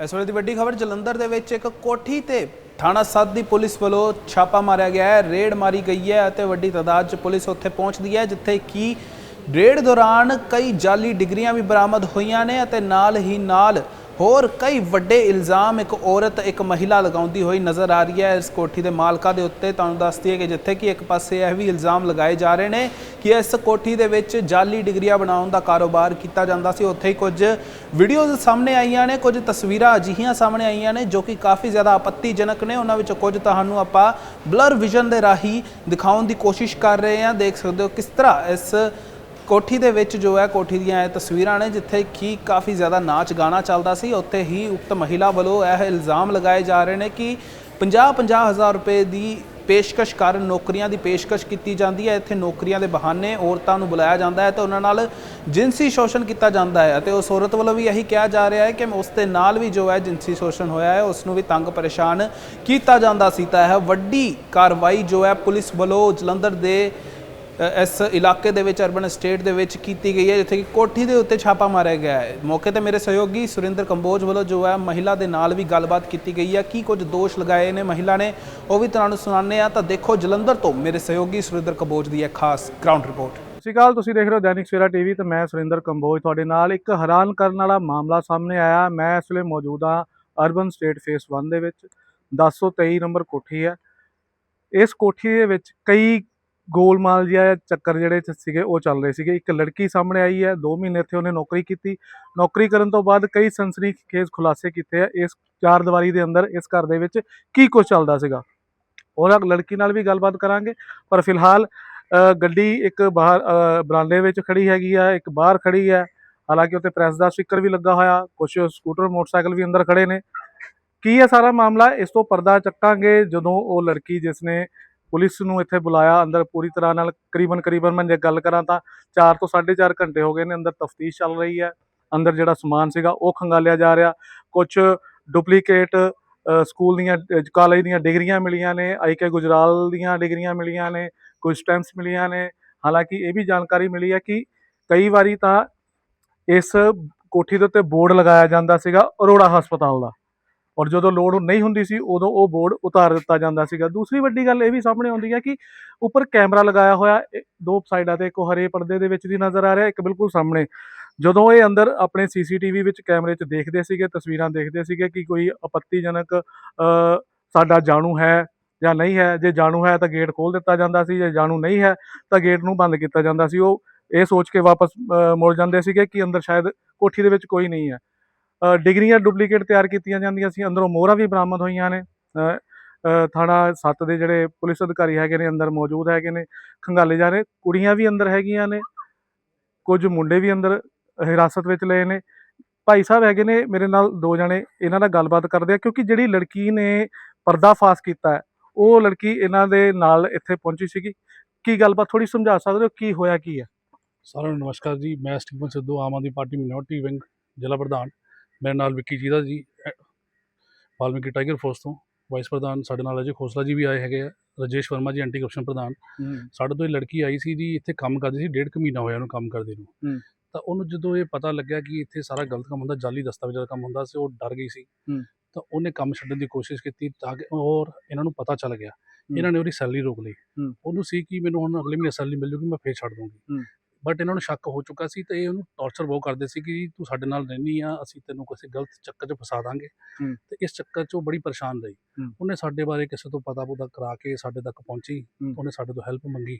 ਇਸ ਵੇਲੇ ਦੀ ਵੱਡੀ ਖਬਰ, ਜਲੰਧਰ ਦੇ ਵਿੱਚ ਇੱਕ ਕੋਠੀ ਤੇ ਥਾਣਾ ਸੱਤ ਦੀ ਪੁਲਿਸ ਵੱਲੋਂ ਛਾਪਾ ਮਾਰਿਆ ਗਿਆ ਹੈ, ਰੇਡ ਮਾਰੀ ਗਈ ਹੈ ਅਤੇ ਵੱਡੀ ਤਾਦਾਦ 'ਚ ਪੁਲਿਸ ਉੱਥੇ ਪਹੁੰਚਦੀ ਹੈ, ਜਿੱਥੇ ਕਿ ਰੇਡ ਦੌਰਾਨ ਕਈ ਜਾਲੀ ਡਿਗਰੀਆਂ ਵੀ ਬਰਾਮਦ ਹੋਈਆਂ ਨੇ ਅਤੇ ਨਾਲ ਹੀ ਨਾਲ ਹੋਰ ਕਈ ਵੱਡੇ ਇਲਜ਼ਾਮ ਇੱਕ ਔਰਤ, ਇੱਕ ਮਹਿਲਾ ਲਗਾਉਂਦੀ ਹੋਈ ਨਜ਼ਰ ਆ ਰਹੀ ਹੈ। ਇਸ ਕੋਠੀ ਦੇ ਮਾਲਕਾਂ ਦੇ ਉੱਤੇ ਤੁਹਾਨੂੰ ਦੱਸਦੀ ਹੈ ਕਿ ਜਿੱਥੇ ਕਿ ਇੱਕ ਪਾਸੇ ਇਹ ਵੀ ਇਲਜ਼ਾਮ ਲਗਾਏ ਜਾ ਰਹੇ ਨੇ ਕਿ ਇਸ ਕੋਠੀ ਦੇ ਵਿੱਚ ਜਾਲੀ ਡਿਗਰੀਆਂ ਬਣਾਉਣ ਦਾ ਕਾਰੋਬਾਰ ਕੀਤਾ ਜਾਂਦਾ ਸੀ। ਉੱਥੇ ਹੀ ਕੁਝ ਵੀਡੀਓਜ਼ ਸਾਹਮਣੇ ਆਈਆਂ ਨੇ, ਕੁਝ ਤਸਵੀਰਾਂ ਅਜਿਹੀਆਂ ਸਾਹਮਣੇ ਆਈਆਂ ਨੇ ਜੋ ਕਿ ਕਾਫੀ ਜ਼ਿਆਦਾ ਆਪੱਤੀਜਨਕ ਨੇ। ਉਹਨਾਂ ਵਿੱਚ ਕੁਝ ਤੁਹਾਨੂੰ ਆਪਾਂ ਬਲਰ ਵਿਜ਼ਨ ਦੇ ਰਾਹੀਂ ਦਿਖਾਉਣ ਦੀ ਕੋਸ਼ਿਸ਼ ਕਰ ਰਹੇ ਹਾਂ। ਦੇਖ ਸਕਦੇ ਹੋ ਕਿਸ ਤਰ੍ਹਾਂ ਇਸ ਕੋਠੀ ਦੇ ਵਿੱਚ ਜੋ ਹੈ, ਕੋਠੀ ਦੀਆਂ ਇਹ ਤਸਵੀਰਾਂ ਨੇ ਜਿੱਥੇ ਕਿ ਕਾਫੀ ਜ਼ਿਆਦਾ ਨਾਚ ਗਾਣਾ ਚੱਲਦਾ ਸੀ। ਉੱਥੇ ਹੀ ਉਕਤ ਮਹਿਲਾ ਵੱਲੋਂ ਇਹ ਇਲਜ਼ਾਮ ਲਗਾਏ ਜਾ ਰਹੇ ਨੇ ਕਿ 50-50 ਹਜ਼ਾਰ ਰੁਪਏ ਦੀ ਪੇਸ਼ਕਸ਼ ਕਾਰਨ ਨੌਕਰੀਆਂ ਦੀ ਪੇਸ਼ਕਸ਼ ਕੀਤੀ ਜਾਂਦੀ ਹੈ। ਇੱਥੇ ਨੌਕਰੀਆਂ ਦੇ ਬਹਾਨੇ ਔਰਤਾਂ ਨੂੰ ਬੁਲਾਇਆ ਜਾਂਦਾ ਹੈ ਤੇ ਉਹਨਾਂ ਨਾਲ ਜਿਨਸੀ ਸ਼ੋਸ਼ਣ ਕੀਤਾ ਜਾਂਦਾ ਹੈ ਅਤੇ ਉਸ ਔਰਤ ਵੱਲੋਂ ਵੀ ਇਹੀ ਕਿਹਾ ਜਾ ਰਿਹਾ ਹੈ ਕਿ ਉਸ ਦੇ ਨਾਲ ਵੀ ਜੋ ਹੈ ਜਿਨਸੀ ਸ਼ੋਸ਼ਣ ਹੋਇਆ ਹੈ, ਉਸ ਨੂੰ ਵੀ ਤੰਗ ਪਰੇਸ਼ਾਨ ਕੀਤਾ ਜਾਂਦਾ ਸੀ। ਤਾਂ ਇਹ ਵੱਡੀ ਕਾਰਵਾਈ ਜੋ ਹੈ ਪੁਲਿਸ ਵੱਲੋਂ ਜਲੰਧਰ ਦੇ ਇਸ ਇਲਾਕੇ ਦੇ ਵਿੱਚ ਅਰਬਨ ਸਟੇਟ ਦੇ ਵਿੱਚ ਕੀਤੀ ਗਈ ਹੈ, ਜਿੱਥੇ ਕਿ ਕੋਠੀ ਦੇ ਉੱਤੇ ਛਾਪਾ ਮਾਰਿਆ ਗਿਆ ਹੈ। ਮੌਕੇ ਤੇ ਮੇਰੇ ਸਹਿਯੋਗੀ ਸੁਰਿੰਦਰ ਕੰਬੋਜ ਵੱਲੋਂ ਜੋ ਹੈ, ਮਹਿਲਾ ਦੇ ਨਾਲ ਵੀ ਗੱਲਬਾਤ ਕੀਤੀ ਗਈ ਹੈ। ਕੀ ਕੁਝ ਦੋਸ਼ ਲਗਾਏ ਨੇ ਮਹਿਲਾ ਨੇ, ਉਹ ਵੀ ਤੁਹਾਨੂੰ ਸੁਣਾਉਂਦੇ ਆ ਤਾਂ ਦੇਖੋ, ਜਲੰਧਰ ਤੋਂ ਮੇਰੇ ਸਹਿਯੋਗੀ ਸੁਰਿੰਦਰ ਕੰਬੋਜ ਦੀ ਇਹ ਖਾਸ ਗਰਾਊਂਡ ਰਿਪੋਰਟ ਸਤਿ ਸ਼੍ਰੀ ਅਕਾਲ, ਤੁਸੀਂ ਦੇਖ ਰਹੇ ਹੋ ਦੈਨਿਕ ਸਵੇਰਾ ਟੀਵੀ ਤੇ ਮੈਂ ਸੁਰਿੰਦਰ ਕੰਬੋਜ ਤੁਹਾਡੇ ਨਾਲ। ਇੱਕ ਹੈਰਾਨ ਕਰਨ ਵਾਲਾ ਮਾਮਲਾ ਸਾਹਮਣੇ ਆਇਆ। ਮੈਂ ਇਸ ਵੇਲੇ ਮੌਜੂਦ ਹਾਂ ਅਰਬਨ ਸਟੇਟ ਫੇਸ 1 ਦੇ ਵਿੱਚ। 1023 ਨੰਬਰ ਕੋਠੀ ਹੈ। ਇਸ ਕੋਠੀ ਦੇ ਵਿੱਚ ਕਈ ਗੋਲਮਾਲ ਜਿਹਾ ਚੱਕਰ ਜਿਹੜੇ ਸੀਗੇ, ਉਹ ਚੱਲ ਰਹੇ ਸੀਗੇ। ਇੱਕ ਲੜਕੀ ਸਾਹਮਣੇ ਆਈ ਹੈ 2 ਮਹੀਨੇ ਇੱਥੇ ਉਹਨੇ ਨੌਕਰੀ ਕੀਤੀ। ਨੌਕਰੀ ਕਰਨ ਤੋਂ ਬਾਅਦ ਕਈ ਸਨਸਨੀਖੇਜ਼ ਖੁਲਾਸੇ ਕੀਤੇ ਆ। ਇਸ ਚਾਰ ਦੀਵਾਰੀ ਦੇ ਅੰਦਰ, ਇਸ ਘਰ ਦੇ ਵਿੱਚ ਕੀ ਕੁਝ ਚੱਲਦਾ ਸੀਗਾ? ਉਹਨਾਂ ਲੜਕੀ ਨਾਲ ਵੀ ਗੱਲਬਾਤ ਕਰਾਂਗੇ। ਪਰ ਫਿਲਹਾਲ ਗੱਡੀ ਇੱਕ ਬਾਹਰ ਬਰਾਂਡੇ ਵਿੱਚ ਖੜੀ ਹੈਗੀ ਆ, ਇੱਕ ਬਾਹਰ ਖੜੀ ਹੈ। ਹਾਲਾਂਕਿ ਉੱਤੇ ਪ੍ਰੈਸ ਦਾ ਸਟicker ਵੀ ਲੱਗਾ ਹੋਇਆ ਕੁਝ ਸਕੂਟਰ, ਮੋਟਰਸਾਈਕਲ ਵੀ ਅੰਦਰ ਖੜੇ ਨੇ। ਕੀ ਹੈ ਸਾਰਾ ਮਾਮਲਾ, ਇਸ ਤੋਂ ਪਰਦਾ ਚੱਕਾਂਗੇ ਜਦੋਂ ਉਹ ਲੜਕੀ, ਜਿਸ ਨੇ ਪੁਲਿਸ ਨੂੰ ਇੱਥੇ ਬੁਲਾਇਆ, ਅੰਦਰ ਪੂਰੀ ਤਰ੍ਹਾਂ ਨਾਲ ਕਰੀਬਨ ਕਰੀਬਨ ਮੈਂ ਜੇ ਗੱਲ ਕਰਾਂ ਤਾਂ 4 ਤੋਂ 4.5 ਘੰਟੇ ਹੋ ਗਏ ਨੇ ਅੰਦਰ ਤਫਤੀਸ਼ ਚੱਲ ਰਹੀ ਹੈ। ਅੰਦਰ ਜਿਹੜਾ ਸਮਾਨ ਸੀਗਾ ਉਹ ਖੰਗਾਲਿਆ ਜਾ ਰਿਹਾ। ਕੁਝ ਡੁਪਲੀਕੇਟ ਸਕੂਲ ਦੀਆਂ ਕਾਲਜ ਦੀਆਂ ਡਿਗਰੀਆਂ ਮਿਲੀਆਂ ਨੇ ਆਈਕੇ ਗੁਜਰਾਲ ਦੀਆਂ ਡਿਗਰੀਆਂ ਮਿਲੀਆਂ ਨੇ, ਕੁਝ ਸਟੈਂਪਸ ਮਿਲੀਆਂ ਨੇ। ਹਾਲਾਂਕਿ ਇਹ ਵੀ ਜਾਣਕਾਰੀ ਮਿਲੀ ਹੈ ਕਿ ਕਈ ਵਾਰੀ ਤਾਂ ਇਸ ਕੋਠੀ ਦੇ ਉੱਤੇ ਬੋਰਡ ਲਗਾਇਆ ਜਾਂਦਾ ਸੀਗਾ ਅਰੋੜਾ ਹਸਪਤਾਲ ਦਾ। ਔਰ ਜਦੋਂ ਲੋੜ ਨਹੀਂ ਹੁੰਦੀ ਸੀ, ਉਦੋਂ ਉਹ ਬੋਰਡ ਉਤਾਰ ਦਿੱਤਾ ਜਾਂਦਾ ਸੀਗਾ। ਦੂਸਰੀ ਵੱਡੀ ਗੱਲ ਇਹ ਵੀ ਸਾਹਮਣੇ ਆਉਂਦੀ ਹੈ ਕਿ ਉੱਪਰ ਕੈਮਰਾ ਲਗਾਇਆ ਹੋਇਆ, ਇਹ ਦੋ ਸਾਈਡਾਂ ਤੇ ਇੱਕ ਉਹ ਹਰੇ ਪਰਦੇ ਦੇ ਵਿੱਚ ਦੀ ਨਜ਼ਰ ਆ ਰਿਹਾ, ਇੱਕ ਬਿਲਕੁਲ ਸਾਹਮਣੇ। ਜਦੋਂ ਇਹ ਅੰਦਰ ਆਪਣੇ ਸੀਸੀਟੀਵੀ ਵਿੱਚ ਕੈਮਰੇ 'ਚ ਦੇਖਦੇ ਸੀਗੇ, ਤਸਵੀਰਾਂ ਦੇਖਦੇ ਸੀਗੇ ਕਿ ਕੋਈ ਆਪੱਤੀਜਨਕ ਸਾਡਾ ਜਾਣੂ ਹੈ ਜਾਂ ਨਹੀਂ ਹੈ, ਜੇ ਜਾਣੂ ਹੈ ਤਾਂ ਗੇਟ ਖੋਲ ਦਿੱਤਾ ਜਾਂਦਾ ਸੀ, ਜੇ ਜਾਣੂ ਨਹੀਂ ਹੈ ਤਾਂ ਗੇਟ ਨੂੰ ਬੰਦ ਕੀਤਾ ਜਾਂਦਾ ਸੀ। ਉਹ ਇਹ ਸੋਚ ਕੇ ਵਾਪਸ ਮੁੜ ਜਾਂਦੇ ਸੀਗੇ ਕਿ ਅੰਦਰ ਸ਼ਾਇਦ ਕੋਠੀ ਦੇ ਵਿੱਚ ਕੋਈ ਨਹੀਂ ਹੈ। ਡਿਗਰੀਆਂ ਡੁਪਲੀਕੇਟ ਤਿਆਰ ਕੀਤੀਆਂ ਜਾਂਦੀਆਂ ਸੀ, ਅੰਦਰੋਂ ਮੋਹਰਾਂ ਵੀ ਬਰਾਮਦ ਹੋਈਆਂ ਨੇ। ਥਾਣਾ ਸੱਤ ਦੇ ਜਿਹੜੇ ਪੁਲਿਸ ਅਧਿਕਾਰੀ ਹੈਗੇ ਨੇ, ਅੰਦਰ ਮੌਜੂਦ ਹੈਗੇ ਨੇ, ਖੰਗਾਲੇ ਜਾ ਰਹੇ, ਕੁੜੀਆਂ ਵੀ ਅੰਦਰ ਹੈਗੀਆਂ ਨੇ, ਕੁਝ ਮੁੰਡੇ ਵੀ ਅੰਦਰ ਹਿਰਾਸਤ ਵਿੱਚ ਲਏ ਨੇ। ਭਾਈ ਸਾਹਿਬ ਹੈਗੇ ਨੇ ਮੇਰੇ ਨਾਲ ਦੋ ਜਣੇ, ਇਹਨਾਂ ਨਾਲ ਗੱਲਬਾਤ ਕਰਦੇ ਆ, ਕਿਉਂਕਿ ਜਿਹੜੀ ਲੜਕੀ ਨੇ ਪਰਦਾਫਾਸ਼ ਕੀਤਾ ਹੈ, ਉਹ ਲੜਕੀ ਇਹਨਾਂ ਦੇ ਨਾਲ ਇੱਥੇ ਪਹੁੰਚੀ ਸੀਗੀ। ਕੀ ਗੱਲਬਾਤ ਥੋੜੀ ਸਮਝਾ ਸਕਦੇ ਹੋ, ਕੀ ਹੋਇਆ, ਕੀ ਹੈ? ਸਾਰਿਆਂ ਨੂੰ ਨਮਸਕਾਰ ਜੀ, ਮੈਂ Stephen Sidhu, Aam Aadmi Party minority wing, ਜ਼ਿਲ੍ਹਾ ਪ੍ਰਧਾਨ। ਮੇਰੇ ਨਾਲ ਵਿੱਕੀ ਜੀ ਦਾ ਜੀ ਵਾਲਮੀਕੀ ਟਾਈਗਰ ਫੋਰਸ ਤੋਂ ਵਾਈਸ ਪ੍ਰਧਾਨ ਸਾਡੇ ਨਾਲ ਅਜੇ ਖੋਸਲਾ ਜੀ ਵੀ ਆਏ ਹੈਗੇ ਆ ਰਜੇਸ਼ ਵਰਮਾ ਜੀ ਐਂਟੀ ਕਰਪਸ਼ਨ ਪ੍ਰਧਾਨ ਸਾਡੇ ਤੋਂ ਇਹ ਲੜਕੀ ਆਈ ਸੀ ਜੀ ਇੱਥੇ ਕੰਮ ਕਰਦੀ ਸੀ ਡੇਢ ਕੁ ਮਹੀਨਾ ਹੋਇਆ ਉਹਨੂੰ ਕੰਮ ਕਰਦੇ ਨੂੰ। ਤਾਂ ਉਹਨੂੰ ਜਦੋਂ ਇਹ ਪਤਾ ਲੱਗਿਆ ਕਿ ਇੱਥੇ ਸਾਰਾ ਗਲਤ ਕੰਮ ਹੁੰਦਾ ਜਾਲੀ ਦਸਤਾਵੇਜ਼ਾਂ ਦਾ ਕੰਮ ਹੁੰਦਾ ਸੀ ਉਹ ਡਰ ਗਈ ਸੀ। ਤਾਂ ਉਹਨੇ ਕੰਮ ਛੱਡਣ ਦੀ ਕੋਸ਼ਿਸ਼ ਕੀਤੀ ਤਾਂ ਕਿ ਔਰ ਇਹਨਾਂ ਨੂੰ ਪਤਾ ਚੱਲ ਗਿਆ ਇਹਨਾਂ ਨੇ ਉਹਦੀ ਸੈਲਰੀ ਰੋਕ ਲਈ। ਉਹਨੂੰ ਸੀ ਕਿ ਮੈਨੂੰ ਹੁਣ ਅਗਲੇ ਮਹੀਨੇ ਸੈਲਰੀ ਮਿਲ ਜੂਗੀ ਮੈਂ ਫੇਰ ਛੱਡ ਦੂੰਗੀ। ਬਟ ਇਹਨਾਂ ਨੂੰ ਸ਼ੱਕ ਹੋ ਚੁੱਕਾ ਸੀ ਤੇ ਇਹ ਉਹਨੂੰ ਟੌਰਚਰ ਬਹੁਤ ਕਰਦੇ ਸੀ ਕਿ ਤੂੰ ਸਾਡੇ ਨਾਲ ਰਹਿਨੀ ਆ ਅਸੀਂ ਤੈਨੂੰ ਕਿਸੇ ਗਲਤ ਚੱਕਰ 'ਚ ਫਸਾ ਦਾਂਗੇ। ਤੇ ਇਸ ਚੱਕਰ 'ਚ ਉਹ ਬੜੀ ਪਰੇਸ਼ਾਨ ਰਹੀ। ਉਹਨੇ ਸਾਡੇ ਬਾਰੇ ਕਿਸੇ ਤੋਂ ਪਤਾ ਪੁਤਾ ਕਰਾ ਕੇ ਸਾਡੇ ਤੱਕ ਪਹੁੰਚੀ। ਉਹਨੇ ਸਾਡੇ ਤੋਂ ਹੈਲਪ ਮੰਗੀ।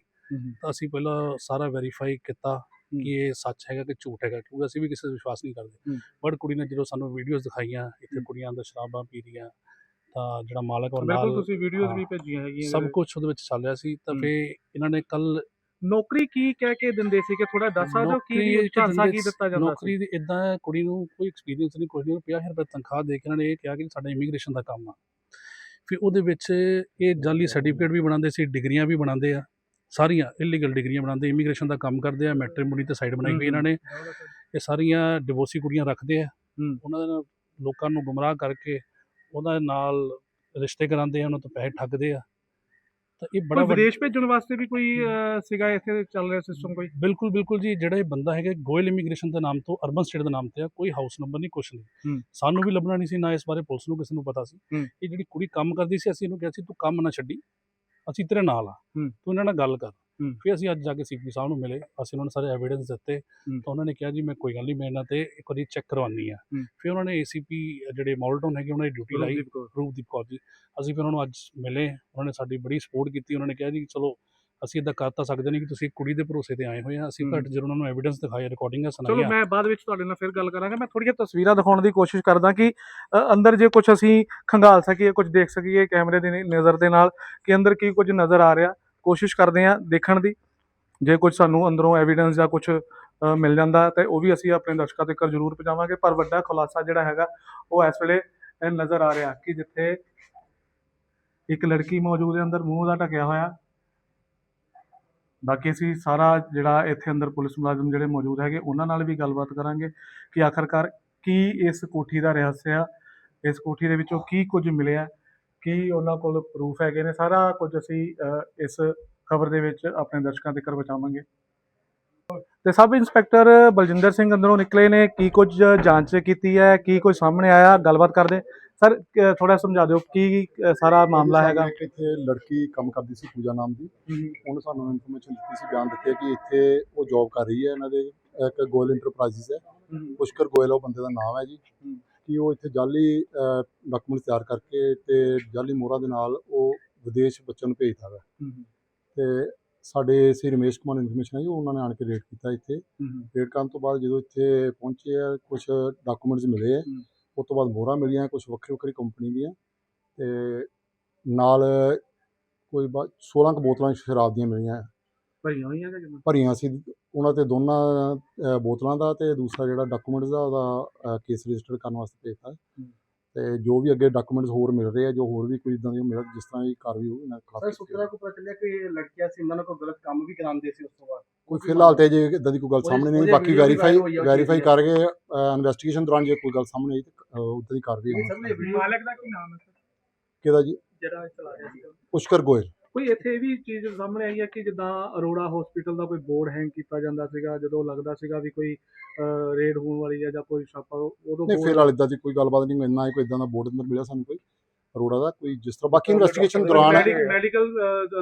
ਤਾਂ ਅਸੀਂ ਪਹਿਲਾਂ ਸਾਰਾ ਵੈਰੀਫਾਈ ਕੀਤਾ। ਕਿ ਇਹ ਸੱਚ ਹੈਗਾ ਕਿ ਝੂਠ ਹੈਗਾ ਕਿਉਂਕਿ ਅਸੀਂ ਵੀ ਕਿਸੇ ਤੇ ਵਿਸ਼ਵਾਸ ਨਹੀਂ ਕਰਦੇ। ਬਟ ਕੁੜੀ ਨੇ ਜਦੋਂ ਸਾਨੂੰ ਵੀਡੀਓਜ਼ ਦਿਖਾਈਆਂ ਇੱਥੇ। ਕੁੜੀਆਂ ਅੰਦਰ ਸ਼ਰਾਬਾਂ ਪੀ ਰਹੀਆਂ ਤਾਂ ਜਿਹੜਾ ਮਾਲਕ ਔਰ ਬਿਲਕੁਲ ਨਾਲ ਤੁਸੀਂ ਵੀਡੀਓਜ਼। ਵੀ ਭੇਜੀਆਂ ਹੈਗੀਆਂ ਸਭ ਕੁਝ ਉਹਦੇ ਵਿੱਚ ਚੱਲ ਰਿਹਾ ਸੀ ਤਾਂ। ਫੇ ਇਹਨਾਂ ਨੇ ਕੱਲ ਨੌਕਰੀ ਕੀ ਕਹਿ ਕੇ ਦਿੰਦੇ ਸੀ ਕਿ ਥੋੜਾ ਦੱਸ ਸਕਦੇ ਹੋ ਕੀ ਝਾਂਸਾ ਕੀ ਦਿੱਤਾ ਜਾਂਦਾ ਨੌਕਰੀ ਦੀ ਇਦਾਂ ਕੁੜੀ ਨੂੰ ਕੋਈ ਐਕਸਪੀਰੀਅੰਸ ਨਹੀਂ ਕੁਝ ਨਹੀਂ 50000 ਰੁਪਏ ਤਨਖਾਹ ਦੇ ਕੇ ਇਹਨਾਂ ਨੇ ਇਹ ਕਿਹਾ ਕਿ ਸਾਡਾ ਇਮੀਗ੍ਰੇਸ਼ਨ ਦਾ ਕੰਮ ਆ। ਫਿਰ ਉਹਦੇ ਵਿੱਚ ਇਹ ਜਾਲੀ ਸਰਟੀਫਿਕੇਟ ਵੀ ਬਣਾਉਂਦੇ ਸੀ ਡਿਗਰੀਆਂ ਵੀ ਬਣਾਉਂਦੇ ਆ ਸਾਰੀਆਂ ਇਲੀਗਲ ਡਿਗਰੀਆਂ ਬਣਾਉਂਦੇ ਇਮੀਗ੍ਰੇਸ਼ਨ ਦਾ ਕੰਮ ਕਰਦੇ ਆ ਮੈਟ੍ਰੀਮੋਨੀ ਤੇ ਸਾਈਡ ਬਣਾਈ ਹੋਈ ਇਹਨਾਂ ਨੇ। ਇਹ ਸਾਰੀਆਂ ਡਿਵੋਰਸੀ ਕੁੜੀਆਂ ਰੱਖਦੇ ਆ। ਉਹਨਾਂ ਦੇ ਲੋਕਾਂ ਨੂੰ ਗੁੰਮਰਾਹ ਕਰਕੇ ਉਹਨਾਂ ਦੇ ਨਾਲ ਰਿਸ਼ਤੇ ਕਰਾਉਂਦੇ ਆ ਉਹਨਾਂ ਤੋਂ ਪੈਸੇ ਠੱਗਦੇ ਆ। ਤਾਂ ਇਹ ਬੜਾ ਵੱਡਾ- ਵਿਦੇਸ਼ ਭੇਜਣ ਵਾਸਤੇ ਵੀ ਕੋਈ ਅਹ, ਸੀਗਾ ਇੱਥੇ ਚੱਲ ਰਿਹਾ ਸਿਸਟਮ ਕੋਈ ਬਿਲਕੁਲ ਬਿਲਕੁਲ ਜੀ ਜਿਹੜਾ ਇਹ ਬੰਦਾ ਹੈਗਾ ਗੋਇਲ ਇਮੀਗ੍ਰੇਸ਼ਨ ਦੇ ਨਾਮ ਤੋਂ ਅਰਬਨ ਸਟੇਟ ਦੇ ਨਾਮ ਤੇ ਆ ਕੋਈ ਹਾਊਸ ਨੰਬਰ ਨਹੀਂ ਕੁਛ ਨਹੀਂ ਹੂੰ। ਸਾਨੂੰ ਵੀ ਲੱਭਣਾ ਨਹੀਂ ਸੀ ਨਾ ਇਸ ਬਾਰੇ ਪੁਲਿਸ ਨੂੰ ਕਿਸੇ ਨੂੰ ਪਤਾ ਸੀ ਹੂੰ। ਇਹ ਜਿਹੜੀ ਕੁੜੀ ਕੰਮ ਕਰਦੀ ਸੀ ਅਸੀਂ ਇਹਨੂੰ ਕਿਹਾ ਸੀ ਤੂੰ ਕੰਮ ਨਾ ਛੱਡੀ ਅਸੀਂ ਤੇਰੇ ਨਾਲ ਆ ਹੂੰ। ਤੂੰ ਇਹਨਾਂ ਨਾਲ ਗੱਲ ਕਰ। ਫਿਰ ਅਸੀਂ ਅੱਜ ਜਾ ਕੇ ਸੀਪੀ ਸਾਹਿਬ ਨੂੰ ਮਿਲੇ ਅਸੀਂ ਉਹਨਾਂ ਨੂੰ ਸਾਰੇ ਐਵੀਡੈਂਸ ਦਿੱਤੇ। ਤਾਂ ਉਹਨਾਂ ਨੇ ਕਿਹਾ ਜੀ ਮੈਂ ਕੋਈ ਗੱਲ ਨਹੀਂ ਮੈਂ ਇਹਨਾਂ ਤੇ ਇੱਕ ਵਾਰੀ ਚੈੱਕ ਕਰਵਾਉਣੀ ਆ। ਫਿਰ ਉਹਨਾਂ ਨੇ ਏਸੀਪੀ ਜਿਹੜੇ ਮੌਲਟਨ ਹੈਗੇ ਉਹਨਾਂ ਦੀ ਡਿਊਟੀ ਲਾਈ। ਰੂਪਦੀਪ ਕੌਰ। ਜੀ। ਅਸੀਂ ਫਿਰ ਉਹਨਾਂ ਨੂੰ ਅੱਜ ਮਿਲੇ ਉਹਨਾਂ ਨੇ ਸਾਡੀ ਬੜੀ ਸਪੋਰਟ ਕੀਤੀ ਉਹਨਾਂ ਨੇ ਕਿਹਾ ਜੀ ਚਲੋ ਅਸੀਂ ਇਦਾਂ ਕਰ ਤਾਂ ਸਕਦੇ ਨਹੀਂ ਕਿ ਤੁਸੀਂ ਕੁੜੀ ਦੇ ਭਰੋਸੇ ਤੇ ਆਏ ਹੋਏ ਆ। ਅਸੀਂ। ਘੱਟ ਜਦੋਂ ਉਹਨਾਂ ਨੂੰ ਐਵੀਡੈਂਸ ਦਿਖਾਏ ਰਿਕਾਰਡਿੰਗਾਂ ਚਲੋ ਸੁਣਾਈਆਂ ਮੈਂ ਬਾਅਦ ਵਿੱਚ ਤੁਹਾਡੇ ਨਾਲ ਫਿਰ ਗੱਲ ਕਰਾਂਗਾ। ਮੈਂ ਥੋੜੀਆਂ ਤਸਵੀਰਾਂ ਦਿਖਾਉਣ ਦੀ ਕੋਸ਼ਿਸ਼ ਕਰਦਾ ਕਿ ਅੰਦਰ ਜੇ ਕੁਝ ਅਸੀਂ ਖੰਗਾਲ ਸਕੀਏ ਕੁਝ ਦੇਖ ਸਕੀਏ ਕੈਮਰੇ ਦੀ ਨਜ਼ਰ ਦੇ ਨਾਲ ਕਿ ਅੰਦਰ ਕੀ ਕੁਝ ਨਜ਼ਰ ਆ ਰਿਹਾ। ਕੋਸ਼ਿਸ਼ ਕਰਦੇ ਹਾਂ ਦੇਖਣ ਦੀ। ਜੇ ਕੁਝ ਸਾਨੂੰ ਅੰਦਰੋਂ ਐਵੀਡੈਂਸ ਜਾਂ ਕੁਝ ਮਿਲ ਜਾਂਦਾ ਤੇ ਉਹ ਵੀ ਅਸੀਂ ਆਪਣੇ ਦਰਸ਼ਕਾਂ ਤੱਕ ਜ਼ਰੂਰ ਪਹੁੰਚਾਵਾਂਗੇ। ਪਰ ਵੱਡਾ ਖੁਲਾਸਾ ਜਿਹੜਾ ਹੈਗਾ, ਉਹ ਇਸ ਵੇਲੇ ਨਜ਼ਰ ਆ ਰਿਹਾ ਕਿ ਜਿੱਥੇ ਇੱਕ ਲੜਕੀ ਮੌਜੂਦ ਹੈ, ਅੰਦਰ ਮੂੰਹ ਦਾ ਢਕਿਆ ਹੋਇਆ। ਬਾਕੀ ਅਸੀਂ ਸਾਰਾ ਜਿਹੜਾ ਇੱਥੇ ਅੰਦਰ ਪੁਲਿਸ ਮੁਲਾਜ਼ਮ ਜਿਹੜੇ ਮੌਜੂਦ ਹੈਗੇ, ਉਹਨਾਂ ਨਾਲ ਵੀ ਗੱਲਬਾਤ ਕਰਾਂਗੇ ਕਿ ਆਖਰਕਾਰ ਕੀ ਇਸ ਕੋਠੀ ਦਾ ਰਹੱਸ ਆ, ਇਸ ਕੋਠੀ ਦੇ ਵਿੱਚੋਂ ਕੀ ਕੁਝ ਮਿਲਿਆ। ਕੀ ਉਹਨਾਂ ਕੋਲ ਪ੍ਰੂਫ ਹੈਗੇ ਨੇ? ਸਾਰਾ ਕੁਝ ਅਸੀਂ ਇਸ ਖਬਰ ਦੇ ਵਿੱਚ ਆਪਣੇ ਦਰਸ਼ਕਾਂ ਤੱਕ ਪਹੁੰਚਾਵਾਂਗੇ। ਤੇ ਸਬ ਇੰਸਪੈਕਟਰ ਬਲਜਿੰਦਰ ਸਿੰਘ ਅੰਦਰੋਂ ਨਿਕਲੇ ਨੇ ਕੀ ਕੁਝ ਜਾਂਚ ਕੀਤੀ ਹੈ ਕੀ ਕੁਝ ਸਾਹਮਣੇ ਆਇਆ ਗੱਲਬਾਤ ਕਰਦੇ। ਸਰ ਥੋੜਾ ਸਮਝਾ ਦਿਓ ਕੀ ਸਾਰਾ ਮਾਮਲਾ ਹੈਗਾ? ਇੱਕ ਇੱਥੇ ਲੜਕੀ ਕੰਮ ਕਰਦੀ ਸੀ ਪੂਜਾ ਨਾਮ ਦੀ। ਉਹਨੇ ਸਾਨੂੰ ਇਨਫੋਰਮੇਸ਼ਨ ਦਿੱਤੀ ਸੀ ਬਿਆਨ ਦਿੱਤੇ ਕਿ ਇੱਥੇ ਉਹ ਜੌਬ ਕਰ ਰਹੀ ਹੈ ਇਹਨਾਂ ਦੇ ਇੱਕ ਗੋਇਲ ਇੰਟਰਪ੍ਰਾਈਜ਼ਸ ਹੈ। ਪੁਸ਼ਕਰ ਗੋਇਲ ਉਹ ਬੰਦੇ ਦਾ ਨਾਮ ਹੈ ਜੀ। ਕਿ ਉਹ ਇੱਥੇ ਜਾਲੀ ਡਾਕੂਮੈਂਟ ਤਿਆਰ ਕਰਕੇ ਤੇ ਜਾਲੀ ਮੋਹਰਾਂ ਦੇ ਨਾਲ ਉਹ ਵਿਦੇਸ਼ ਬੱਚਿਆਂ ਨੂੰ ਭੇਜਦਾ ਹੈ ਤੇ ਸਾਡੇ ਸੀ ਰਮੇਸ਼ ਕੁਮਾਰ ਇਨਫੋਰਮੇਸ਼ਨ ਆਈ ਉਹਨਾਂ ਨੇ ਆਣ ਕੇ ਰੇਡ ਕੀਤਾ ਇੱਥੇ। ਰੇਡ ਕਰਨ ਤੋਂ ਬਾਅਦ ਜਦੋਂ ਇੱਥੇ ਪਹੁੰਚੇ ਆ ਕੁਝ ਡਾਕੂਮੈਂਟਸ ਮਿਲੇ ਆ। ਉਸ ਤੋਂ ਬਾਅਦ ਮੋਹਰਾਂ ਮਿਲੀਆਂ ਕੁਝ ਵੱਖਰੀ ਵੱਖਰੀ ਕੰਪਨੀ ਦੀਆਂ ਤੇ ਨਾਲ ਕੋਈ ਬਾ- 16 ਕੁ ਬੋਤਲਾਂ ਸ਼ਰਾਬ ਦੀਆਂ ਮਿਲੀਆਂ। ਭਰੀਆਂ ਹੋਈਆਂ ਕਿ ਕਿਵੇਂ ਭਰੀਆਂ ਸੀ। ਉਹਨਾਂ ਤੇ ਦੋਨਾਂ ਬੋਤਲਾਂ ਦਾ ਤੇ ਦੂਸਰਾ ਜਿਹੜਾ ਡਾਕੂਮੈਂਟਸ ਦਾ ਉਹਦਾ ਕੇਸ ਰਜਿਸਟਰ ਕਰਨ ਵਾਸਤੇ ਭੇਜਤਾ ਤੇ ਜੋ ਵੀ ਅੱਗੇ ਡਾਕੂਮੈਂਟਸ ਹੋਰ ਮਿਲ ਰਹੇ ਆ ਜੋ ਹੋਰ ਵੀ ਕੋਈ ਇਦਾਂ ਦੀ ਮਿਲ ਜਿਸ ਤਰ੍ਹਾਂ ਦੀ ਕਾਰਵਾਈ ਹੋਊ ਇਹਨਾਂ ਸਰ ਖਿਲਾਫ ਸੁਤਰਾ ਕੋ ਪਤਾ ਚੱਲਿਆ ਕਿ ਇਹ ਲੜਕੀਆਂ ਸੀ ਉਹਨਾਂ ਕੋਲ ਗਲਤ ਕੰਮ ਵੀ ਕਰਾਉਂਦੇ ਸੀ ਉਸ ਤੋਂ ਬਾਅਦ। ਕੋਈ ਫਿਲਹਾਲ ਤੇ ਜੇ ਇਦਾਂ ਦੀ ਕੋਈ ਗੱਲ ਉਹਦੇ- ਸਾਹਮਣੇ ਨਹੀਂ ਉਹਦੇ ਬਾਕੀ video ਵੀ ਵੈਰੀਫਾਈ viral ਹੋਈ ਆ ਉਹ ਵੈਰੀਫਾਈ। ਕਰਕੇ ਇਨਵੈਸਟੀਗੇਸ਼ਨ ਦੌਰਾਨ ਜੇ ਕੋਈ ਗੱਲ ਸਾਹਮਣੇ ਆਈ ਤਾਂ ਉਦਾਂ ਦੀ ਕਾਰਵਾਈ ਨੇ ਵੀਡੀਓ ਮਾਲਕ ਦਾ ਕੀ ਨਾਮ ਹੈ ਸਰ? ਕਿਹਦਾ ਜੀ? ਜਿਹੜਾ ਚਲਾ ਰਿਹਾ ਸੀ। ਪੁਸ਼ਕਰ ਗੋਇਲ। ਕੋਈ ਇੱਥੇ ਵੀ ਚੀਜ਼ ਸਾਹਮਣੇ ਆਈ ਹੈ ਕਿ ਜਿੱਦਾਂ ਅਰੋੜਾ ਹਸਪੀਟਲ ਦਾ ਕੋਈ ਬੋਰਡ ਹੈਂਗ ਕੀਤਾ ਜਾਂਦਾ ਸੀਗਾ ਜਦੋਂ ਲੱਗਦਾ ਸੀਗਾ ਵੀ ਕੋਈ ਰੇਡ ਹੋਣ ਵਾਲੀ ਹੈ ਜਾਂ ਕੋਈ ਛਾਪਾ ਉਦੋਂ ਨਹੀਂ ਫਿਲਹਾਲ ਇਦਾਂ ਦੀ ਕੋਈ ਗੱਲਬਾਤ ਨਹੀਂ ਇੰਨਾ ਹੀ ਕੋਈ ਇਦਾਂ ਦਾ ਬੋਰਡ ਅੰਦਰ ਮਿਲਿਆ ਸਾਨੂੰ ਕੋਈ ਅਰੋੜਾ ਦਾ ਕੋਈ ਜਿਸ ਤਰ੍ਹਾਂ। ਬਾਕੀ ਇਨਵੈਸਟੀਗੇਸ਼ਨ ਦੌਰਾਨ ਮੈਡੀਕਲ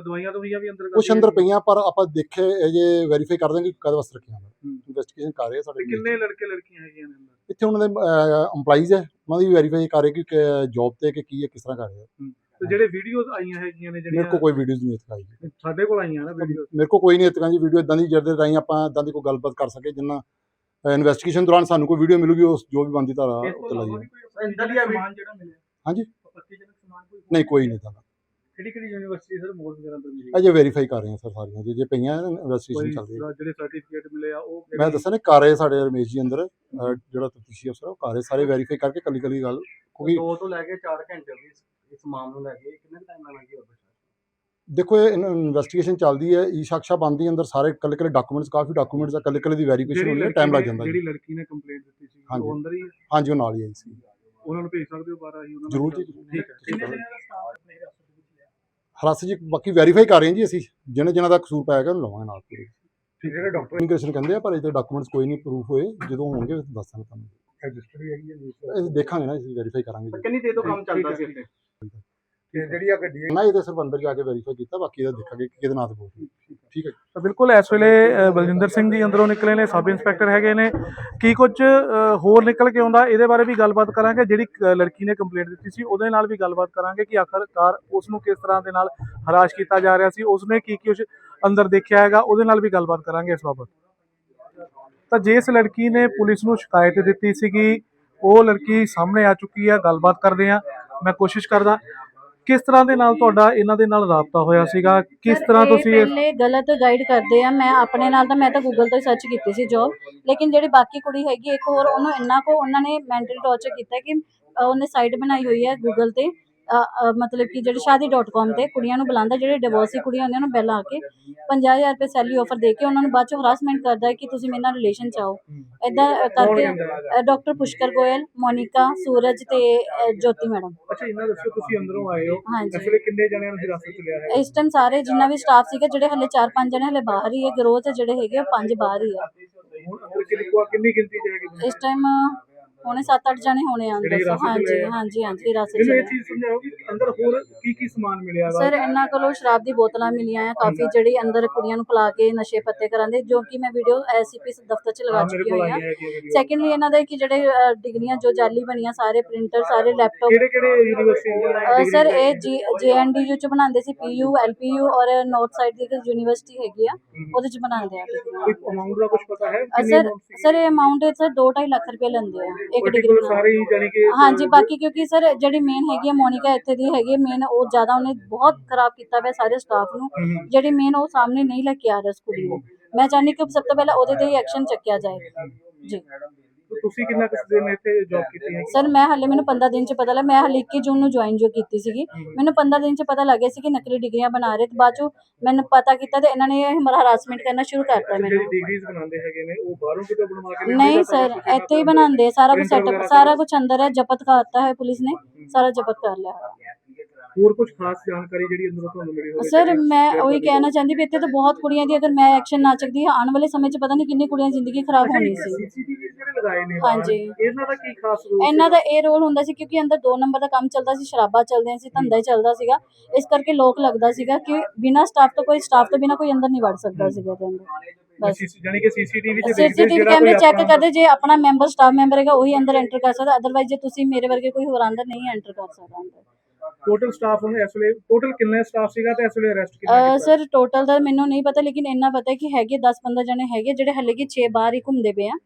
ਦਵਾਈਆਂ ਦਵਾਈਆਂ ਵੀ ਅੰਦਰ ਕੁਛ ਅੰਦਰ ਪਈਆਂ ਪਰ ਆਪਾਂ ਦੇਖੇ ਜੇ ਵੈਰੀਫਾਈ ਕਰ ਦਾਂਗੇ ਕਦ ਵਾਸਤੇ ਰੱਖੀਆਂ। ਇਨਵੈਸਟੀਗੇਸ਼ਨ ਕਰ ਰਹੇ ਸਾਡੇ ਕਿੰਨੇ ਲੜਕੇ ਲੜਕੀਆਂ ਹੈਗੀਆਂ ਨੇ ਅੰਦਰ? ਇੱਥੇ ਉਹਨਾਂ ਦੇ EMPLOYEES ਹੈ ਉਹਨਾਂ ਦੀ ਵੈਰੀਫਾਈ ਕਰ ਰਹੇ ਕਿ ਜੌਬ ਤੇ ਕਿ ਕੀ ਹੈ ਕਿਸ ਤਰ੍ਹਾਂ ਕਰ ਰਹੇ ਆ। ਤੇ ਜਿਹੜੇ ਵੀਡੀਓਜ਼ ਆਈਆਂ ਹੈਗੀਆਂ ਨੇ ਮੇਰੇ ਜਿਹੜੀਆਂ ਕੋਲ ਕੋਈ ਵੀਡੀਓਜ਼ ਨਹੀਂ ਇੱਥੇ ਆਈ ਸਾਡੇ ਕੋਲ ਆਈਆਂ ਨਾ ਵੀਡੀਓ ਮੇਰੇ ਕੋਲ ਕੋਈ ਨਹੀਂ ਇੱਥੇ ਜੀ ਵੀਡੀਓ ਇਦਾਂ ਦੀ ਜਿਹਦੇ ਰਾਹੀਂ ਆਪਾਂ ਇਦਾਂ ਦੀ ਕੋਈ ਗੱਲਬਾਤ ਕਰ ਸਕੇ ਜਿੰਨਾ ਇਨਵੈਸਟੀਗੇਸ਼ਨ ਦੌਰਾਨ ਸਾਨੂੰ ਕੋਈ ਵੀਡੀਓ ਮਿਲੂਗੀ ਉਸ ਜੋ ਵੀ ਬੰਦੀ ਧਾਰਾ ਉੱਤੇ ਲਾਈਏ। ਅੰਦਰ ਹੀ ਸਮਾਨ ਜਿਹੜਾ ਮਿਲਿਆ ਹਾਂਜੀ। ਪੱਤੀਜਨਕ ਸਮਾਨ ਕੋਈ ਨਹੀਂ ਕੋਈ ਨਹੀਂ ਤਾਂ ਕਿਹੜੀ ਕਿਹੜੀ ਯੂਨੀਵਰਸਿਟੀ ਸਰ ਮੋਰ ਵਗੈਰਾ ਤੋਂ ਮਿਲੀ ਅਜੇ ਵੈਰੀਫਾਈ ਕਰ ਰਹੇ ਹਾਂ ਸਰ ਸਾਰੀਆਂ ਜੇ। ਜੇ ਪਈਆਂ ਇਨਵੈਸਟੀਗੇਸ਼ਨ ਕੋਈ ਚੱਲ ਰਹੀ ਹੈ। ਜਿਹੜੇ ਸਰਟੀਫਿਕੇਟ ਮਿਲੇ ਆ ਉਹ ਮੈਂ ਦੱਸਿਆ ਨਾ ਕਰ ਸਾਡੇ ਰਮੇਸ਼ ਜੀ ਅੰਦਰ ਅਹ, ਜਿਹੜਾ ਤਫਤੀਸ਼ੀ ਅਫਸਰ ਆ, ਉਹ ਕਰ ਸਾਰੇ ਵੈਰੀਫਾਈ ਕਰਕੇ ਕੱਲੀ ਕੱਲੀ ਗੱਲ ਕਿਉਂਕਿ ਦੋ ਤੋਂ ਲੈ ਕੇ 4 ਘੰਟੇ ਹੋ ਗਏ ਇਸ- ਮਾਮਲੇ ਨੂੰ ਲੈ ਕੇ ਕਿੰਨੇ ਟਾਈਮ ਨਾਲ ਲੱਗੀ ਹੋਵੇ ਦੇਖੋ ਇਹ ਇਨਵੈਸਟੀਗੇਸ਼ਨ ਚੱਲਦੀ ਹੈ ਈ ਸ਼ਖਸ਼ਾ ਬੰਦੀ ਅੰਦਰ ਸਾਰੇ ਕੱਲੇ ਕੱਲੇ ਡਾਕੂਮੈਂਟਸ ਕਾਫੀ ਡਾਕੂਮੈਂਟਸ ਆ ਕੱਲੇ ਕੱਲੇ ਦੀ ਵੈਰੀਫਿਕੇਸ਼ਨ ਹੋਣੀ ਹੈ ਟਾਈਮ ਲੱਗ ਜਾਂਦਾ ਜੀ। ਜਿਹੜੀ ਲੜਕੀ ਨੇ ਕੰਪਲੇਂਟ ਦਿੱਤੀ ਸੀ। ਉਹ ਅੰਦਰ ਹੀ ਹੈ? ਹਾਂਜੀ ਉਹ ਨਾਲ ਹੀ ਆਈ ਸੀ। ਉਹਨਾਂ ਨੂੰ ਭੇਜ ਸਕਦੇ ਹੋ ਬਾਹਰ ਆਈ ਉਹਨਾਂ ਜ਼ਰੂਰ ਜੀ। ਠੀਕ ਹੈ। ਠੀਕ ਹੈ ਹਰਾਸ ਜੀ ਬਾਕੀ ਵੈਰੀਫਾਈ ਕਰ ਰਹੇ ਹਾਂ ਜੀ ਅਸੀਂ। ਜਿਹਨੇ ਜਿਹਨਾਂ ਦਾ ਕਸੂਰ ਪਾਇਆ ਗਿਆ ਉਹਨੂੰ ਲਵਾਂਗੇ ਨਾਲ ਪੂਰੇ। ਠੀਕ ਹੈ। ਡਾਕਟਰ ਇਮੀਗ੍ਰੇਸ਼ਨ ਕਹਿੰਦੇ ਆ ਪਰ ਇਹਦੇ ਡਾਕੂਮੈਂਟਸ ਕੋਈ ਨਹੀਂ ਪ੍ਰੂਫ ਹੋਏ। ਜਦੋਂ ਹੋਣਗੇ ਫਿਰ ਦੱਸਾਂਗੇ ਤੁਹਾਨੂੰ। ਰਜਿਸਟਰ ਵੀ ਹੈਗੀ ਹੈ ਜੀ। ਇਹ ਦੇਖਾਂਗੇ ਨਾ ਅਸੀਂ ਵੈਰੀਫਾਈ ਕਰਾਂਗੇ ਜੀ। ਕਿੰਨੀ ਦੇਰ ਤੋਂ ਕੰਮ ਚੱਲਦਾ ਸੀ ਇੱਥੇ? ਤੇ ਜਿਹੜੀ ਆ ਗੱਡੀ ਨਾ ਇਹਦੇ ਸਿਰਫ ਅੰਦਰ ਜਾ ਕੇ ਵੈਰੀਫਾਈ ਕੀਤਾ ਬਾਕੀ ਇਹਦਾ ਦੇਖਾਂਗੇ ਕਿ ਕਿਹਦੇ ਨਾਂ ਤੇ ਬੋਲ ਠੀਕ ਹੈ। ਤਾਂ ਬਿਲਕੁਲ ਇਸ ਵੇਲੇ ਅ, ਬਲਜਿੰਦਰ ਸਿੰਘ ਜੀ ਅੰਦਰੋਂ ਨਿਕਲੇ ਨੇ ਸਬ ਇੰਸਪੈਕਟਰ ਹੈਗੇ ਨੇ। ਕੀ ਕੁਝ ਅ, ਹੋਰ ਨਿਕਲ ਕੇ ਆਉਂਦਾ ਇਹਦੇ ਬਾਰੇ ਵੀ ਗੱਲਬਾਤ ਕਰਾਂਗੇ। ਜਿਹੜੀ ਕ- ਲੜਕੀ ਨੇ ਕੰਪਲੇਂਟ ਦਿੱਤੀ ਸੀ ਉਹਦੇ ਨਾਲ ਵੀ ਗੱਲਬਾਤ ਕਰਾਂਗੇ ਕਿ ਆਖਰਕਾਰ ਉਸ ਨੂੰ ਕਿਸ ਤਰ੍ਹਾਂ ਦੇ ਨਾਲ ਹਰਾਸ਼ ਕੀਤਾ ਜਾ ਰਿਹਾ ਸੀ ਉਸਨੇ ਕੀ ਕੀ ਉਸ ਅੰਦਰ ਦੇਖਿਆ ਹੈਗਾ ਉਹਦੇ ਨਾਲ ਵੀ ਗੱਲਬਾਤ ਕਰਾਂਗੇ ਇਸ ਬਾਬਤ। ਤਾਂ ਜਿਸ ਲੜਕੀ ਨੇ ਪੁਲਿਸ ਨੂੰ ਸ਼ਿਕਾਇਤ ਦਿੱਤੀ ਸੀਗੀ ਉਹ ਲੜਕੀ ਸਾਹਮਣੇ ਆ ਚੁੱਕੀ ਹੈ ਗੱਲਬਾਤ ਕਰਦੇ ਆ। ਮੈਂ ਕੋਸ਼ਿਸ਼ ਕਰਦਾ ਕਿਸ ਤਰ੍ਹਾਂ ਦੇ ਨਾਲ ਤੁਹਾਡਾ ਇਹਨਾਂ ਦੇ ਨਾਲ ਰਾਬਤਾ ਹੋਇਆ ਸੀਗਾ? ਕਿਸ ਤਰ੍ਹਾਂ ਤੁਸੀਂ ਪਹਿਲੇ ਗਲਤ ਗਾਈਡ ਕਰਦੇ ਆ। ਮੈਂ ਆਪਣੇ ਨਾਲ ਤਾਂ ਮੈਂ ਤਾਂ ਗੂਗਲ ਤੋਂ ਹੀ ਸਰਚ ਕੀਤੀ ਸੀ ਜੋਬ ਲੇਕਿਨ ਜਿਹੜੀ ਬਾਕੀ ਕੁੜੀ ਹੈਗੀ ਇੱਕ ਹੋਰ ਉਹਨੂੰ ਇੰਨਾ ਕੋ ਉਹਨਾਂ ਨੇ ਮੈਂਟਲ ਟੌਰਚਰ ਕੀਤਾ ਕਿ ਉਹਨੇ ਸਾਈਟ ਬਣਾਈ ਹੋਈ ਹੈ ਗੂਗਲ ਤੇ। ਮਤਲਬ ਕਿ ਜਿਹੜੀ shaadi.com ਤੇ ਕੁੜੀਆਂ ਨੂੰ ਬੁਲਾਉਂਦਾ ਜਿਹੜੇ ਡਿਵੋਰਸੀ ਕੁੜੀਆਂ ਹੁੰਦੀਆਂ ਉਹਨੂੰ ਬੈਲ ਆ ਕੇ 50000 ਰੁਪਏ ਸੈਲਰੀ ਆਫਰ ਦੇ ਕੇ ਉਹਨਾਂ ਨੂੰ ਬਾਅਦ ਚ ਹਰਾਸਮੈਂਟ ਕਰਦਾ ਹੈ ਕਿ ਤੁਸੀਂ ਮੇਰੇ ਨਾਲ ਰਿਲੇਸ਼ਨ ਚ ਆਓ। ਇਦਾਂ ਕਰਕੇ ਡਾਕਟਰ ਪੁਸ਼ਕਰ ਗੋਇਲ ਮੋਨਿਕਾ ਸੂਰਜ ਤੇ ਜੋਤੀ ਮੈਡਮ। ਅੱਛਾ ਇਹਨਾਂ ਦੱਸੋ ਤੁਸੀਂ ਅੰਦਰੋਂ ਆਏ ਹੋ। ਵੇਲੇ ਕਿੰਨੇ ਜਣਿਆਂ ਨੂੰ ਹਿਰਾਸਤ ਚ ਲਿਆ ਹੈ? ਇਸ ਟਾਈਮ ਸਾਰੇ ਜਿੰਨਾ ਵੀ ਸਟਾਫ ਸੀਗਾ ਜਿਹੜੇ ਹਲੇ 4-5 ਜਣੇ ਹਲੇ ਬਾਹਰ ਹੀ ਹੈ ਗਰੋਹ ਚ ਜਿਹੜੇ ਹੈਗੇ ਉਹ ਪੰਜ ਬਾਹਰ ਹੀ ਆ। ਹੁਣ ਅੰਦਰ ਕਿੰਨੀ ਕੁ- ਕਿੰਨੀ ਗਿਣਤੀ ਚ ਹੈਗੇ ਇਸ ਟਾਈਮ ਹੋਣੇ 7-8 ਜਣੇ ਹੋਣੇ ਆ ਅੰਦਰ ਜਿਹੜੇ ਹਿਰਾਸਤ ਚ ਹਾਂਜੀ ਲਏ ਆ। ਹਾਂਜੀ ਮੈਨੂੰ ਇਹ। ਚੀਜ਼ ਸਮਝਾਓ ਕਿ ਅੰਦਰ ਹੋਰ ਕੀ ਕੀ ਸਮਾਨ ਮਿਲਿਆ ਵਾ ਸਰ ਇਹਨਾਂ ਕੋਲੋਂ ਸ਼ਰਾਬ ਦੀ ਬੋਤਲਾਂ ਮਿਲੀਆਂ ਆ ਕਾਫੀ ਜਿਹੜੀ ਅੰਦਰ ਕੁੜੀਆਂ ਨੂੰ ਪਿਲਾ ਕੇ ਨਸ਼ੇ ਪੱਤੇ ਕਰਾਂਦੇ ਜੋ ਕਿ ਮੈਂ ਵੀਡੀਓ ਐਸਸੀਪੀ ਦਫ਼ਤਰ ਚ ਲਗਾ ਹਾਂ, ਮੇਰੇ ਚੁੱਕੀ ਕੋਲ ਹੋਈ ਆ। ਸੈਕੰਡਲੀ ਇਹਨਾਂ ਦੇ ਕਿ ਜਿਹੜੇ ਅ, ਡਿਗਰੀਆਂ ਜੋ ਜਾਲੀ ਬਣੀਆਂ ਸਾਰੇ ਪ੍ਰਿੰਟਰ ਸਾਰੇ ਲੈਪਟਾਪ ਕਿਹੜੇ ਕਿਹੜੇ ਯੂਨੀਵਰਸਿਟੀ ਸਰ ਇਹ ਜੀਐਨਡੀਯੂ ਚ ਬਣਾਉਂਦੇ ਸੀ ਪੀਯੂ ਐਲਪੀਯੂ ਔਰ ਨਾਰਥ ਸਾਈਡ ਦੀ ਇੱਕ ਯੂਨੀਵਰਸਿਟੀ ਹੈਗੀ ਆ ਉਹਦੇ ਚ ਬਣਾਉਂਦੇ ਆ ਕੋਈ ਅਮਾਉਂਟ ਦਾ ਕੁਝ ਪਤਾ ਹੈ ਕਿੰਨੀ ਸਰ amount ਸੀ? ਸਰ ਇਹ ਅਮਾਉਂਟ ਸਰ 2.5 ਲੱਖ ਰੁਪਏ ਲੈਂਦੇ ਆ ਇੱਕ ਡਿਗਰੀ Particular ਨਾਲ ਸਾਰੇ ਹੀ ਜਾਨੀ ਕਿ ਹਾਂਜੀ ਬਾਕੀ ਕਿਉਂਕਿ ਸਰ ਜਿਹੜੀ ਮੇਨ ਹੈਗੀ ਹੈ ਮੋਨਿਕਾ ਇੱਥੇ ਦੀ ਹੈਗੀ ਮੇਨ ਉਹ ਜ਼ਿਆਦਾ ਉਹਨੇ ਬਹੁਤ ਖਰਾਬ ਕੀਤਾ ਹੋਇਆ ਸਾਰੇ ਸਟਾਫ ਨੂੰ। ਜਿਹੜੀ ਮੇਨ ਉਹ ਸਾਹਮਣੇ ਨਹੀਂ ਲੈ ਕੇ ਆ ਰਿਹਾ ਉਸ ਕੁੜੀ ਨੂੰ। ਮੈਂ ਚਾਹੁੰਦੀ ਕਿ ਸਭ ਤੋਂ ਪਹਿਲਾਂ ਉਹਦੇ ਤੇ ਹੀ ਐਕਸ਼ਨ ਚੱਕਿਆ ਜਾਏ। ਜੀ। ਤੁਸੀਂ ਕਿੰਨਾ ਕਿਸ ਦਿਨ ਇੱਥੇ ਜੌਬ ਕੀਤੀ ਹੈ ਸਰ ਮੈਂ ਹਲੇ ਮੈਨੂੰ 15 ਦਿਨ ਚ ਪਤਾ ਲੱਗਾ ਮੈਂ ਹਲੇ 21 ਜੂਨ ਨੂੰ ਜੁਆਇਨ ਜੋ ਕੀਤੀ ਸੀਗੀ। ਮੈਨੂੰ 15 ਦਿਨ ਚ ਪਤਾ ਲੱਗਿਆ ਸੀ ਕਿ ਨਕਲੀ ਡਿਗਰੀਆਂ ਬਣਾ ਰਹੇ ਤੇ ਬਾਅਦ ਚੋਂ ਮੈਨੂੰ ਪਤਾ ਕੀਤਾ ਤੇ ਇਹਨਾਂ ਨੇ ਹਮਾਰਾ ਹਰਾਸਮੈਂਟ ਕਰਨਾ ਸ਼ੁਰੂ ਕਰਤਾ ਜਿਹੜੀ ਮੈਨੂੰ। ਡਿਗਰੀਜ਼ ਬਣਾਉਂਦੇ ਹੈਗੇ ਨੇ ਉਹ ਬਾਹਰੋਂ ਕਿਤੋਂ ਬਣਵਾ ਕੇ ਨਹੀਂ ਸਰ ਇੱਥੇ ਹੀ ਬਣਾਉਂਦੇ ਸਾਰਾ ਕੁਝ ਸੈਟਅਪ ਸਾਰਾ ਕੁਝ ਅੰਦਰ ਹੈ ਜ਼ਬਤ ਕਰਤਾ ਹੈ ਪੁਲਿਸ ਨੇ ਸਾਰਾ ਜ਼ਬਤ ਕਰ ਲਿਆ। ਹੋਇਆ ਹੋਰ ਕੁਝ ਖਾਸ ਜਾਣਕਾਰੀ ਜਿਹੜੀ ਅੰਦਰੋਂ ਤੁਹਾਨੂੰ ਮਿਲੀ ਹੋਵੇ ਸਰ ਮੈਂ ਉਹੀ ਕਹਿਣਾ ਚਾਹੁੰਦੀ ਵੀ ਇੱਥੇ ਤਾਂ ਬਹੁਤ ਕੁੜੀਆਂ ਦੀ ਅਗਰ ਮੈਂ ਐਕਸ਼ਨ ਨਾ ਚੱਕਦੀ ਆਉਣ ਵਾਲੇ ਸਮੇਂ 'ਚ ਪਤਾ ਨਹੀਂ ਕਿੰਨੀ ਕੁੜੀਆਂ ਦੀ ਜ਼ਿੰਦਗੀ ਖਰਾਬ ਹੋਣੀ ਸੀ। ਲਗਾਏ ਨੇ ਹਾਂਜੀ। ਬਾਹਰ, ਇਹਨਾਂ ਦਾ ਕੀ ਖਾਸ ਰੋਲ ਇਹਨਾਂ ਦਾ ਇਹ ਰੋਲ ਹੁੰਦਾ ਸੀ ਕਿਉਂਕਿ ਅੰਦਰ 2 ਨੰਬਰ ਦਾ ਕੰਮ ਚੱਲਦਾ ਸੀ ਸ਼ਰਾਬਾਂ ਚੱਲਦੀਆਂ ਸੀ ਧੰਦਾ ਹੀ ਚੱਲਦਾ ਸੀਗਾ। ਇਸ ਕਰਕੇ ਲੋਕ ਲੱਗਦਾ ਸੀਗਾ ਕਿ ਬਿਨਾਂ ਸਟਾਫ ਤੋਂ ਕੋਈ ਸਟਾਫ ਤੋਂ ਬਿਨਾਂ ਕੋਈ ਅੰਦਰ ਨਹੀਂ ਵੜ ਸਕਦਾ ਸੀਗਾ ਇਹਦੇ ਅੰਦਰ। ਬਸ। ਜਾਨੀ ਕਿ ਸੀਸੀਟੀਵੀ ਚ ਦੇਖਦੇ ਸੀਸੀਟੀਵੀ ਜਿਹੜਾ ਕੈਮਰੇ ਚੈੱਕ ਆਪਣਾ- ਕਰਦੇ ਜੇ ਆਪਣਾ ਮੈਂਬਰ ਸਟਾਫ ਮੈਂਬਰ ਹੈਗਾ ਉਹੀ ਅੰਦਰ ਐਂਟਰ ਕਰ ਸਕਦਾ। ਅਦਰਵਾਈਜ਼ ਜੇ ਤੁਸੀਂ ਮੇਰੇ ਵਰਗੇ ਕੋਈ ਹੋਰ ਅੰਦਰ ਨਹੀਂ ਐਂਟਰ ਕਰ ਸਕਦਾ ਅੰਦਰ। ਟੋਟਲ ਸਟਾਫ ਨੂੰ ਇਸ ਵੇਲੇ ਟੋਟਲ ਕਿੰਨੇ ਸਟਾਫ ਸੀਗਾ ਤੇ ਇਸ ਵੇਲੇ ਅਰੈਸਟ ਕੀਤਾ? ਸਰ ਟੋਟਲ ਦਾ ਮੈਨੂੰ ਨਹੀਂ ਪਤਾ ਲੇਕਿਨ ਇੰਨਾ ਪਤਾ ਹੈ ਕਿ ਹੈਗੇ 10-15 ਜਣੇ ਹੈਗੇ ਜਿਹੜੇ ਹਲੇ ਕਿ 6 ਬਾਹਰ ਹੀ ਘੁੰਮਦੇ ਪਏ ਆ।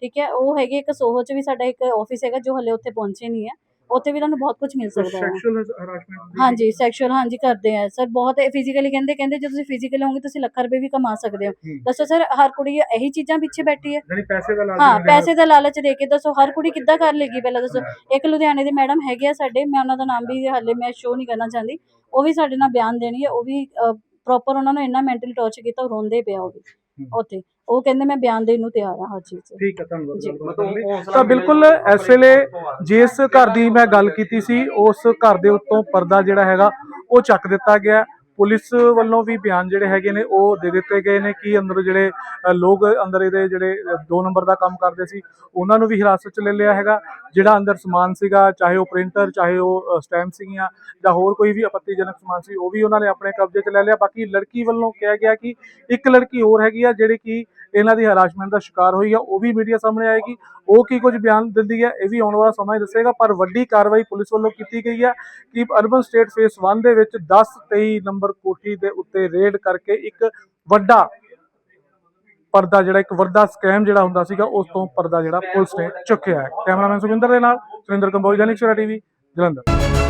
ਠੀਕ ਹੈ ਉਹ ਹੈਗੇ ਇੱਕ ਸੋਹੋ ਚ ਵੀ ਸਾਡਾ ਇੱਕ ਆਫਿਸ ਹੈਗਾ ਜੋ ਹਲੇ ਉੱਥੇ ਪਹੁੰਚੇ ਨਹੀਂ ਹੈ ਉੱਥੇ ਵੀ ਤੁਹਾਨੂੰ ਬਹੁਤ ਕੁਝ ਮਿਲ ਸਕਦਾ ਹੈ ਸੈਕਸ਼ੂਅਲ ਹਰਾਸਮੈਂਟ ਹਾਂਜੀ ਸੈਕਸ਼ੂਅਲ ਹਾਂਜੀ ਕਰਦੇ ਆ। ਸਰ ਬਹੁਤ ਫਿਜ਼ੀਕਲੀ ਕਹਿੰਦੇ ਕਹਿੰਦੇ ਜੇ ਤੁਸੀਂ ਫਿਜ਼ੀਕਲੀ ਹੋਵੋਗੇ ਤੁਸੀਂ ਲੱਖ ਰੁਪਏ ਵੀ ਕਮਾ ਸਕਦੇ ਹੋ। ਦੱਸੋ ਸਰ ਹਰ ਕੁੜੀ ਇਹੀ ਚੀਜ਼ਾਂ ਪਿੱਛੇ ਬੈਠੀ ਹੈ? ਜਾਨੀ ਪੈਸੇ ਦਾ ਲਾਲਚ ਹਾਂ। ਪੈਸੇ ਦਾ ਲਾਲਚ ਦੇ ਕੇ ਦੱਸੋ ਹਰ ਕੁੜੀ ਕਿੱਦਾਂ ਕਰ ਲੇਗੀ? ਪਹਿਲਾਂ ਦੱਸੋ ਇੱਕ ਲੁਧਿਆਣੇ ਦੇ ਮੈਡਮ ਹੈਗੇ ਆ ਸਾਡੇ ਮੈਂ ਉਹਨਾਂ ਦਾ ਨਾਮ ਵੀ ਹਾਲੇ ਮੈਂ ਸ਼ੋਅ ਨਹੀਂ ਕਰਨਾ ਚਾਹੁੰਦੀ। ਉਹ ਵੀ ਸਾਡੇ ਨਾਲ ਬਿਆਨ ਦੇਣਗੇ ਉਹ ਵੀ ਪ੍ਰੋਪਰ ਉਹਨਾਂ ਨੂੰ ਇੰਨਾ ਮੈਂਟਲੀ ਟੌਰਚਰ ਕੀਤਾ ਰੋਂਦੇ ਪਿਆ ਉਹ ਵੀ। ਉੱਥੇ। ਉਹ ਕਹਿੰਦੇ ਮੈਂ ਬਿਆਨ ਦੇਣ ਨੂੰ ਤਿਆਰ ਹਾਂ ਹਰ ਚੀਜ਼ 'ਚ ਠੀਕ ਹੈ ਧੰਨਵਾਦ। ਤਾਂ ਬਿਲਕੁਲ ਇਸ ਵੇਲੇ ਜਿਸ ਘਰ ਦੀ ਮੈਂ ਗੱਲ ਕੀਤੀ ਸੀ ਉਸ ਘਰ ਦੇ ਉੱਤੋਂ ਪਰਦਾ ਜਿਹੜਾ ਹੈਗਾ ਉਹ ਚੱਕ ਦਿੱਤਾ ਗਿਆ। ਪੁਲਿਸ ਵੱਲੋਂ ਵੀ ਬਿਆਨ ਜਿਹੜੇ ਹੈਗੇ ਨੇ, ਉਹ ਦੇ ਦਿੱਤੇ ਗਏ ਨੇ ਕਿ ਅੰਦਰ ਜਿਹੜੇ ਲੋਕ ਅੰਦਰ ਇਹਦੇ ਜਿਹੜੇ 2 ਨੰਬਰ ਦਾ ਕੰਮ ਕਰਦੇ ਸੀ, ਉਹਨਾਂ ਨੂੰ ਵੀ ਹਿਰਾਸਤ 'ਚ ਲੈ ਲਿਆ ਹੈਗਾ, ਜਿਹੜਾ ਅੰਦਰ ਸਮਾਨ ਸੀਗਾ, ਚਾਹੇ ਉਹ ਪ੍ਰਿੰਟਰ, ਚਾਹੇ ਉਹ ਸਟੈਂਪ ਸੀਗੀਆਂ ਜਾਂ ਹੋਰ ਕੋਈ ਵੀ ਆਪੱਤੀਜਨਕ ਸਮਾਨ ਸੀ, ਉਹ ਵੀ ਉਹਨਾਂ ਨੇ ਆਪਣੇ ਕਬਜ਼ੇ 'ਚ ਲੈ ਲਿਆ। ਬਾਕੀ ਲੜਕੀ ਵੱਲੋਂ ਕਿਹਾ ਗਿਆ ਕਿ ਇੱਕ ਲੜਕੀ ਹੋਰ ਹੈਗੀ ਆ, ਜਿਹੜੀ ਕਿ ਇਹਨਾਂ ਦੀ ਹਰਾਸਮੈਂਟ ਦਾ ਸ਼ਿਕਾਰ ਹੋਈ ਆ, ਉਹ ਵੀ ਮੀਡੀਆ ਸਾਹਮਣੇ ਆਏਗੀ। ਉਹ ਕੀ ਕੁਝ ਬਿਆਨ ਦਿੰਦੀ ਹੈ ਇਹ ਵੀ ਆਉਣ ਵਾਲਾ ਸਮਾਂ ਹੀ ਦੱਸੇਗਾ, ਪਰ ਵੱਡੀ ਕਾਰਵਾਈ ਪੁਲਿਸ ਵੱਲੋਂ ਕੀਤੀ ਗਈ ਹੈ ਕਿ ਅਰਬਨ ਸਟੇਟ ਫੇਸ 1 ਦੇ ਵਿੱਚ 10 23 ਨੰਬਰ ਕੋਠੀ ਦੇ ਉੱਤੇ ਰੇਡ ਕਰਕੇ ਇੱਕ ਵੱਡਾ ਪਰਦਾ ਜਿਹੜਾ, ਇੱਕ ਵੱਡਾ ਸਕੈਮ ਜਿਹੜਾ ਹੁੰਦਾ ਸੀਗਾ, ਉਸ ਤੋਂ ਪਰਦਾ ਜਿਹੜਾ ਪੁਲਿਸ ਨੇ ਚੁੱਕਿਆ ਹੈ। ਕੈਮਰਾਮੈਨ ਸੁਖਿੰਦਰ ਦੇ ਨਾਲ ਸੁਰਿੰਦਰ ਕੰਬੋਜ ਜਨਿਕ ਟੀਵੀ, ਜਲੰਧਰ।